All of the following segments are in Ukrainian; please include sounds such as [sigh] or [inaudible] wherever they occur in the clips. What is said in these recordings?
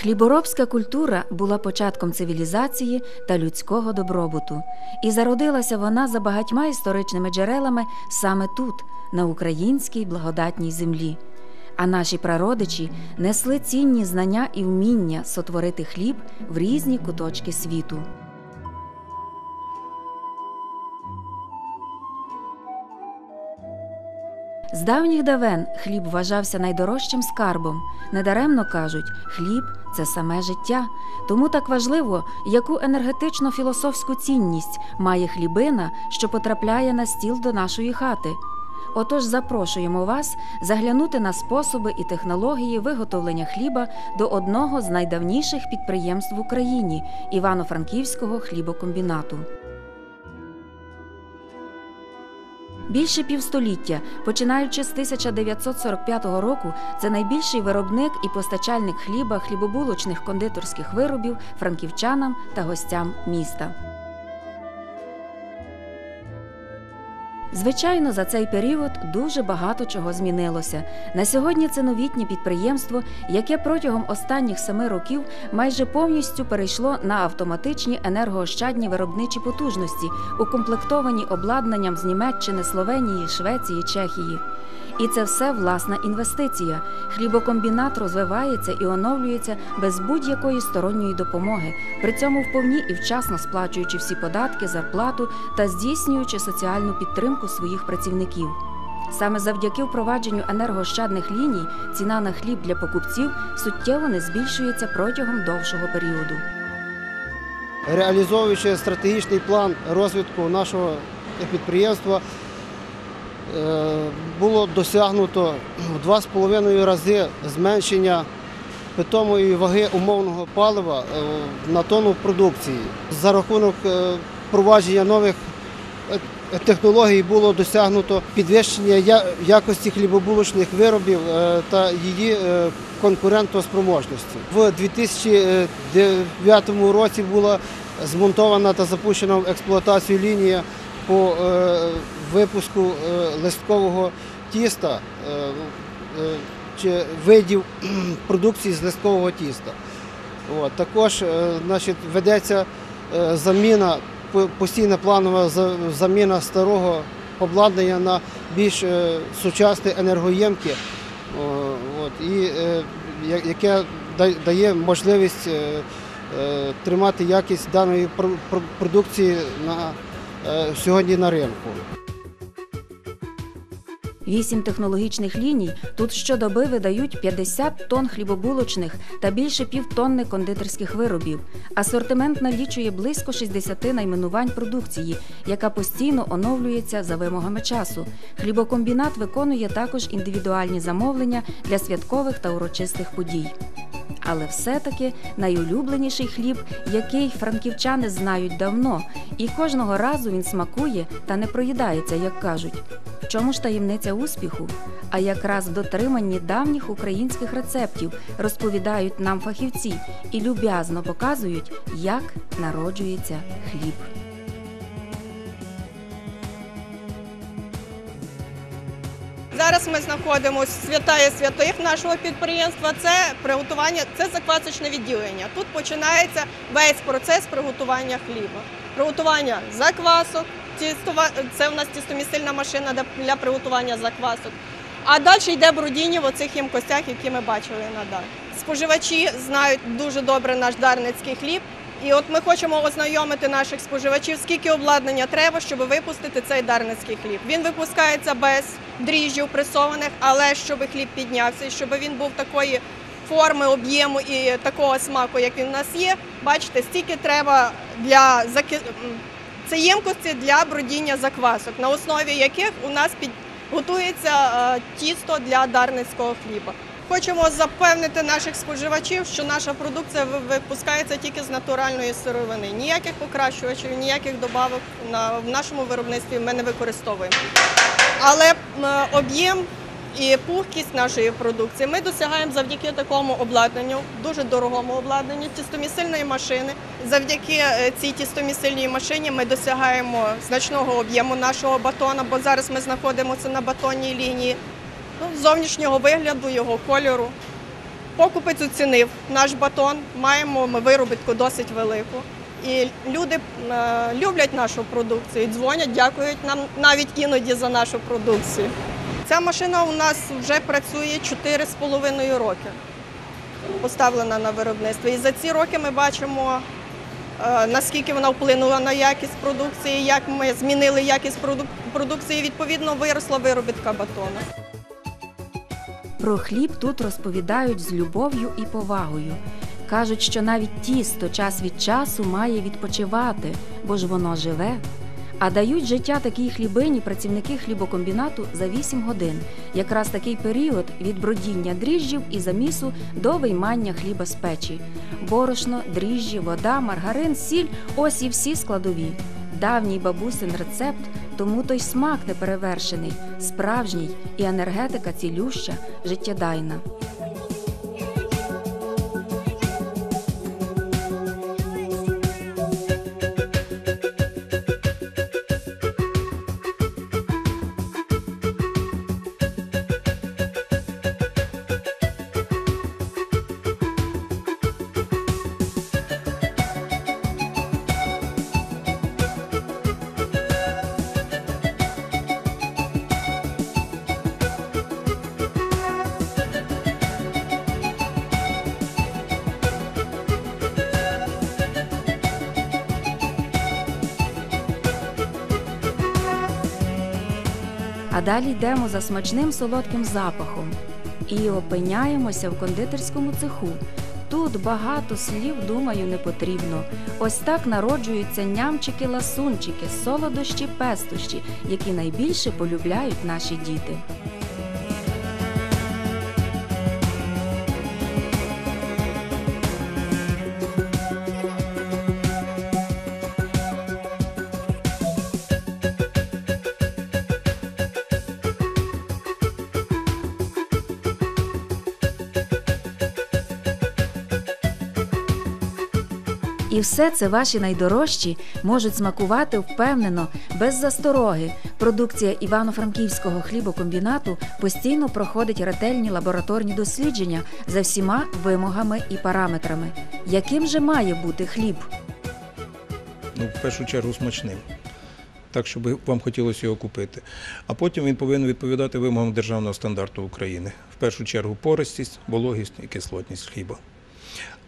Хліборобська культура була початком цивілізації та людського добробуту, і зародилася вона за багатьма історичними джерелами саме тут, на українській благодатній землі. А наші прародичі несли цінні знання і вміння сотворити хліб в різні куточки світу. З давніх давен хліб вважався найдорожчим скарбом. Недаремно кажуть, хліб це саме життя. Тому так важливо, яку енергетично філософську цінність має хлібина, що потрапляє на стіл до нашої хати. Отож запрошуємо вас заглянути на способи і технології виготовлення хліба до одного з найдавніших підприємств в Україні Івано-Франківського хлібокомбінату. Більше півстоліття, починаючи з 1945 року, це найбільший виробник і постачальник хліба, хлібобулочних кондитерських виробів франківчанам та гостям міста. Звичайно, за цей період дуже багато чого змінилося. На сьогодні це новітнє підприємство, яке протягом останніх семи років майже повністю перейшло на автоматичні енергоощадні виробничі потужності, укомплектовані обладнанням з Німеччини, Словенії, Швеції, Чехії. І це все власна інвестиція. Хлібокомбінат розвивається і оновлюється без будь-якої сторонньої допомоги, при цьому вповні і вчасно сплачуючи всі податки, зарплату та здійснюючи соціальну підтримку своїх працівників. Саме завдяки впровадженню енергоощадних ліній ціна на хліб для покупців суттєво не збільшується протягом довшого періоду. Реалізовуючи стратегічний план розвитку нашого підприємства, було досягнуто в 2,5 рази зменшення питомої ваги умовного палива е, на тонну продукції. За рахунок е, впровадження нових е, технологій було досягнуто підвищення якості хлібобулочних виробів е, та її е, конкурентоспроможності. В 2009 році була змонтована та запущена в експлуатацію лінія по е, випуску е, листкового тіста е, е, чи видів [clears throat] продукції з листкового тіста. Також ведеться заміна, постійна планова заміна старого обладнання на більш е, сучасне енергоємке, от, і, е, яке дає можливість тримати якість даної пр- пр- продукції сьогодні на ринку. Вісім технологічних ліній тут щодоби видають 50 тонн хлібобулочних та більше півтонни кондитерських виробів. Асортимент налічує близько 60 найменувань продукції, яка постійно оновлюється за вимогами часу. Хлібокомбінат виконує також індивідуальні замовлення для святкових та урочистих подій. Але все-таки найулюбленіший хліб, який франківчани знають давно, і кожного разу він смакує та не проїдається, як кажуть. В чому ж таємниця успіху? А якраз в дотриманні давніх українських рецептів розповідають нам фахівці і люб'язно показують, як народжується хліб. Зараз ми знаходимося святая святих нашого підприємства. Це приготування, це заквасочне відділення. Тут починається весь процес приготування хліба. Приготування заквасок, тістова, це у нас тістомісильна машина для приготування заквасок. А далі йде брудіння в оцих ємкостях, які ми бачили на дар. Споживачі знають дуже добре наш дарницький хліб. І от ми хочемо ознайомити наших споживачів, скільки обладнання треба, щоб випустити цей дарницький хліб. Він випускається без дріжджів пресованих, але щоб хліб піднявся, і щоб він був такої форми, об'єму і такого смаку, як він у нас є. Бачите, стільки треба для це ємкості для бродіння заквасок, на основі яких у нас під... готується е, тісто для дарницького хліба. Хочемо запевнити наших споживачів, що наша продукція випускається тільки з натуральної сировини. Ніяких покращувачів, ніяких добавок в нашому виробництві ми не використовуємо. Але об'єм і пухкість нашої продукції ми досягаємо завдяки такому обладнанню, дуже дорогому обладнанню тістомісильної машини. Завдяки е, цій тістомісильній машині ми досягаємо значного об'єму нашого батона, бо зараз ми знаходимося на батонній лінії. Ну, зовнішнього вигляду, його кольору. Покупець оцінив наш батон, маємо ми виробітку досить велику. І люди е, люблять нашу продукцію, дзвонять, дякують нам навіть іноді за нашу продукцію. Ця машина у нас вже працює 4,5 роки, поставлена на виробництво. І за ці роки ми бачимо, е, наскільки вона вплинула на якість продукції, як ми змінили якість продукції, відповідно виросла виробітка батона. Про хліб тут розповідають з любов'ю і повагою. Кажуть, що навіть тісто час від часу має відпочивати, бо ж воно живе. А дають життя такій хлібині працівники хлібокомбінату за 8 годин. Якраз такий період від бродіння дріжджів і замісу до виймання хліба з печі. Борошно, дріжджі, вода, маргарин, сіль ось і всі складові. Давній бабусин рецепт, тому той смак неперевершений, справжній і енергетика цілюща, життєдайна. А далі йдемо за смачним солодким запахом і опиняємося в кондитерському цеху. Тут багато слів, думаю, не потрібно. Ось так народжуються нямчики-ласунчики, солодощі, пестощі, які найбільше полюбляють наші діти. І все це ваші найдорожчі можуть смакувати впевнено, без застороги. Продукція Івано-Франківського хлібокомбінату постійно проходить ретельні лабораторні дослідження за всіма вимогами і параметрами. Яким же має бути хліб? ну, в першу чергу смачним. Так, щоб вам хотілося його купити. А потім він повинен відповідати вимогам державного стандарту України. В першу чергу пористість, вологість і кислотність хліба.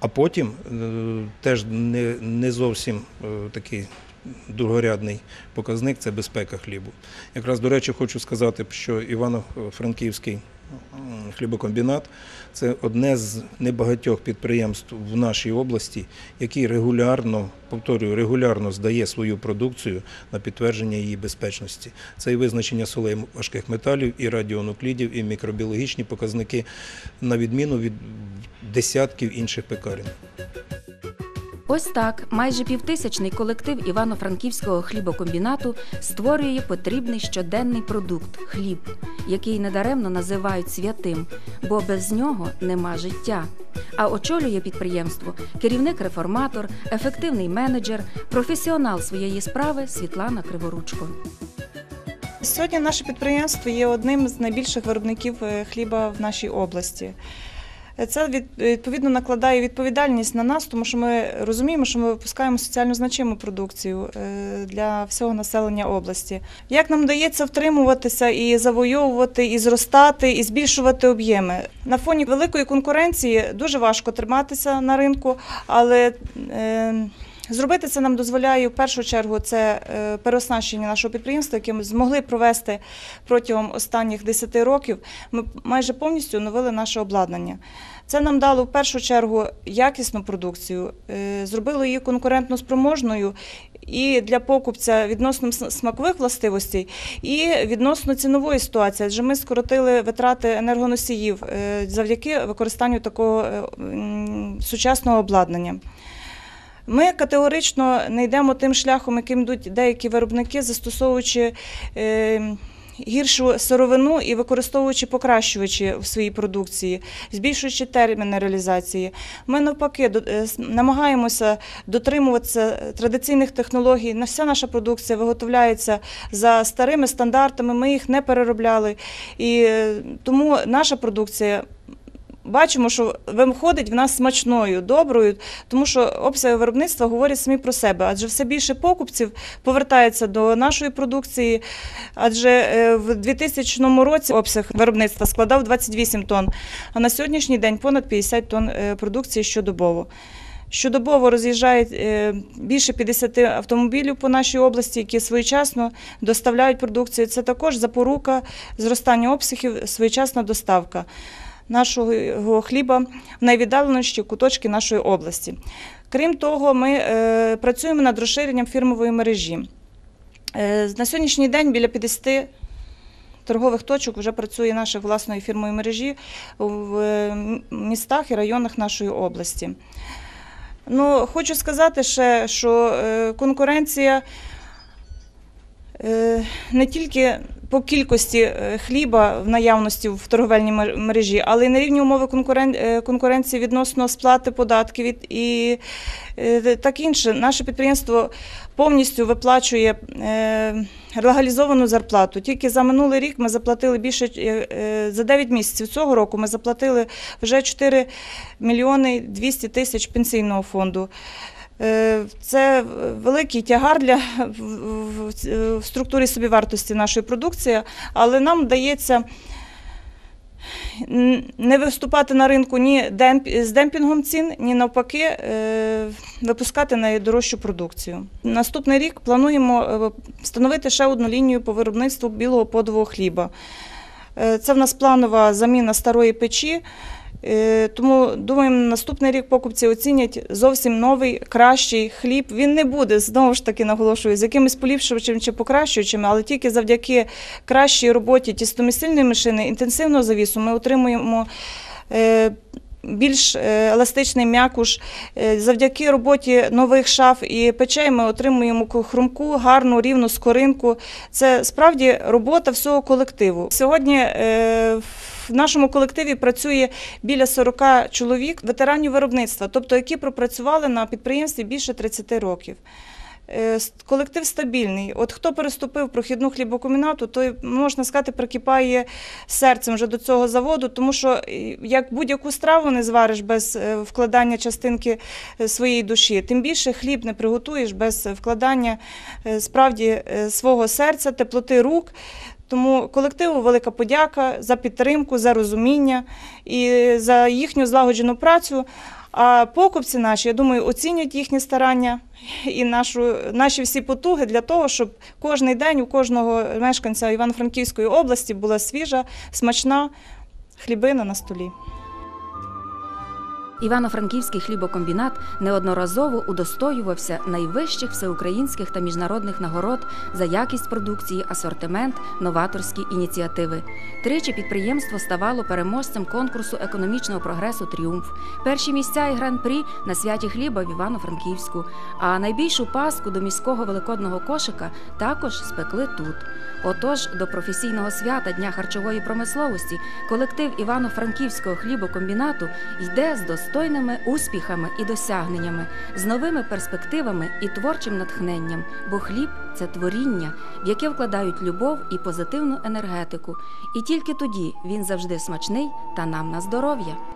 А потім е, теж не, не зовсім е, такий другорядний показник це безпека хлібу. Якраз, до речі, хочу сказати, що Івано-Франківський хлібокомбінат це одне з небагатьох підприємств в нашій області, який регулярно, повторюю, регулярно здає свою продукцію на підтвердження її безпечності. Це і визначення солей важких металів, і радіонуклідів, і мікробіологічні показники, на відміну від десятків інших пекарень. Ось так майже півтисячний колектив Івано-Франківського хлібокомбінату створює потрібний щоденний продукт хліб, який недаремно називають святим, бо без нього нема життя. А очолює підприємство керівник-реформатор, ефективний менеджер, професіонал своєї справи Світлана Криворучко. Сьогодні наше підприємство є одним з найбільших виробників е, хліба в нашій області. Це від- відповідно накладає відповідальність на нас, тому що ми розуміємо, що ми випускаємо соціально значиму продукцію е, для всього населення області. Як нам вдається втримуватися і завойовувати, і зростати, і збільшувати об'єми на фоні великої конкуренції дуже важко триматися на ринку, але е, Зробити це нам дозволяє в першу чергу це е, переоснащення нашого підприємства, яке ми змогли провести протягом останніх 10 років. Ми майже повністю оновили наше обладнання. Це нам дало в першу чергу якісну продукцію, е, зробило її конкурентно спроможною і для покупця відносно смакових властивостей, і відносно цінової ситуації. Адже ми скоротили витрати енергоносіїв е, завдяки використанню такого сучасного обладнання. Ми категорично не йдемо тим шляхом, яким йдуть деякі виробники, застосовуючи е, гіршу сировину і використовуючи покращувачі в своїй продукції, збільшуючи терміни реалізації. Ми навпаки до- е, намагаємося дотримуватися традиційних технологій. Вся наша продукція виготовляється за старими стандартами. Ми їх не переробляли. І е, тому наша продукція бачимо, що виходить в нас смачною, доброю, тому що обсяги виробництва говорять самі про себе, адже все більше покупців повертається до нашої продукції. Адже е, в 2000 році обсяг виробництва складав 28 тонн, а на сьогоднішній день понад 50 тонн е, продукції щодобово. Щодобово роз'їжджають е, більше 50 автомобілів по нашій області, які своєчасно доставляють продукцію. Це також запорука зростання обсягів, своєчасна доставка нашого хліба в найвіддаленіші куточки нашої області. Крім того, ми е, працюємо над розширенням фірмової мережі. Е, на сьогоднішній день біля 50 торгових точок вже працює нашої власної фірмової мережі в е, містах і районах нашої області. Ну, хочу сказати ще, що е, конкуренція е, не тільки по кількості е, хліба в наявності в торговельній мережі, але й на рівні умови е, конкуренції відносно сплати податків і е, так інше. Наше підприємство повністю виплачує е, легалізовану зарплату. Тільки за минулий рік ми заплатили більше е, е, за 9 місяців цього року. Ми заплатили вже 4 мільйони 200 тисяч пенсійного фонду. Е, Це великий тягар для в- в- структурі собівартості нашої продукції, але нам вдається не виступати на ринку ні з демпінгом цін, ні навпаки е, випускати найдорожчу продукцію. Наступний рік плануємо е, встановити ще одну лінію по виробництву білого подового хліба. Е, Це в нас планова заміна старої печі. Е, Тому думаємо, наступний рік покупці оцінять зовсім новий, кращий хліб. Він не буде знову ж таки наголошую з якимись поліпшувачем чи покращуючими, але тільки завдяки кращій роботі тістомісильної машини, інтенсивного завісу ми отримуємо. е, Більш е, еластичний м'якуш. Завдяки роботі нових шаф і печей ми отримуємо хрумку, гарну, рівну скоринку. Це справді робота всього колективу. Сьогодні в нашому колективі працює біля 40 чоловік, ветеранів виробництва, тобто які пропрацювали на підприємстві більше 30 років. Е, Колектив стабільний. От хто переступив прохідну хлібокомбінату, той, можна сказати, прикипає серцем вже до цього заводу, тому що е, як будь-яку страву не звариш без е, вкладання частинки своєї душі, тим більше хліб не приготуєш без вкладання справді свого серця, теплоти рук. Тому колективу велика подяка за підтримку, за розуміння і за їхню злагоджену працю. А покупці наші, я думаю, оцінюють їхні старання і нашу, наші всі потуги для того, щоб кожний день у кожного мешканця Івано-Франківської області була свіжа, смачна хлібина на столі. Івано-Франківський хлібокомбінат неодноразово удостоювався найвищих всеукраїнських та міжнародних нагород за якість продукції, асортимент, новаторські ініціативи. Тричі підприємство ставало переможцем конкурсу економічного прогресу Тріумф. Перші місця і гран-прі на святі хліба в Івано-Франківську. А найбільшу паску до міського великодного кошика також спекли тут. Отож, до професійного свята Дня харчової промисловості колектив Івано-Франківського хлібокомбінату йде з достойними успіхами і досягненнями, з новими перспективами і творчим натхненням, бо хліб це творіння, в яке вкладають любов і позитивну енергетику. І тільки тоді він завжди смачний та нам на здоров'я.